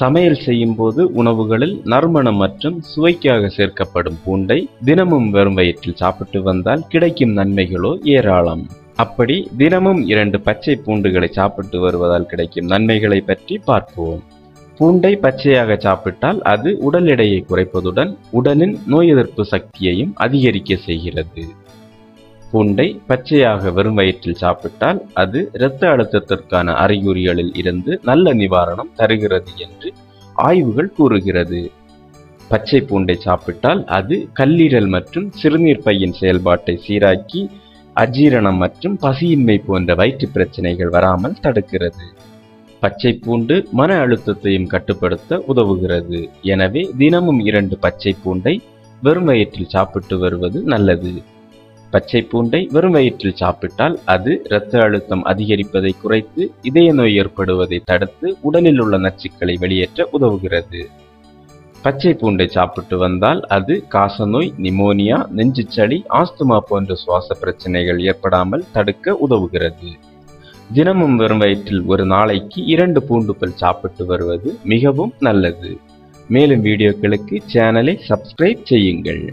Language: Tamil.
சமையல் செய்யும் போது உணவுகளில் நறுமணம் மற்றும் சுவைக்காக சேர்க்கப்படும் பூண்டை தினமும் வெறும் வயிற்றில் சாப்பிட்டு வந்தால் கிடைக்கும் நன்மைகளோ ஏராளம். அப்படி தினமும் இரண்டு பச்சை பூண்டுகளை சாப்பிட்டு வருவதால் கிடைக்கும் நன்மைகளை பற்றி பார்ப்போம். பூண்டை பச்சையாக சாப்பிட்டால் அது உடல் எடையை குறைப்பதுடன் உடலின் நோய் எதிர்ப்பு சக்தியையும் அதிகரிக்க செய்கிறது. பூண்டை பச்சையாக வெறும் வயிற்றில் சாப்பிட்டால் அது இரத்த அழுத்தத்திற்கான அறிகுறிகளில் இருந்து நல்ல நிவாரணம் தருகிறது என்று ஆய்வுகள் கூறுகிறது. பச்சை பூண்டை சாப்பிட்டால் அது கல்லீரல் மற்றும் சிறுநீர் பையின் செயல்பாட்டை சீராக்கி அஜீரணம் மற்றும் பசியின்மை போன்ற வயிற்று பிரச்சனைகள் வராமல் தடுக்கிறது. பச்சை பூண்டு மன அழுத்தத்தையும் கட்டுப்படுத்த உதவுகிறது. எனவே தினமும் இரண்டு பச்சை பூண்டை வெறும் வயிற்றில் சாப்பிட்டு வருவது நல்லது. பச்சை பூண்டை வெறும் வயிற்றில் சாப்பிட்டால் அது இரத்த அழுத்தம் அதிகரிப்பதை குறைத்து இதய நோய் ஏற்படுவதை தடுத்து உடலில் உள்ள நச்சுக்களை வெளியேற்ற உதவுகிறது. பச்சை பூண்டை சாப்பிட்டு வந்தால் அது காசநோய் நிமோனியா நெஞ்சுச்சளி ஆஸ்துமா போன்ற சுவாச பிரச்சனைகள் ஏற்படாமல் தடுக்க உதவுகிறது. தினமும் வெறும் வயிற்றில் ஒரு நாளைக்கு இரண்டு பூண்டுகள் சாப்பிட்டு வருவது மிகவும் நல்லது. மேலும் வீடியோக்களுக்கு சேனலை சப்ஸ்கிரைப் செய்யுங்கள்.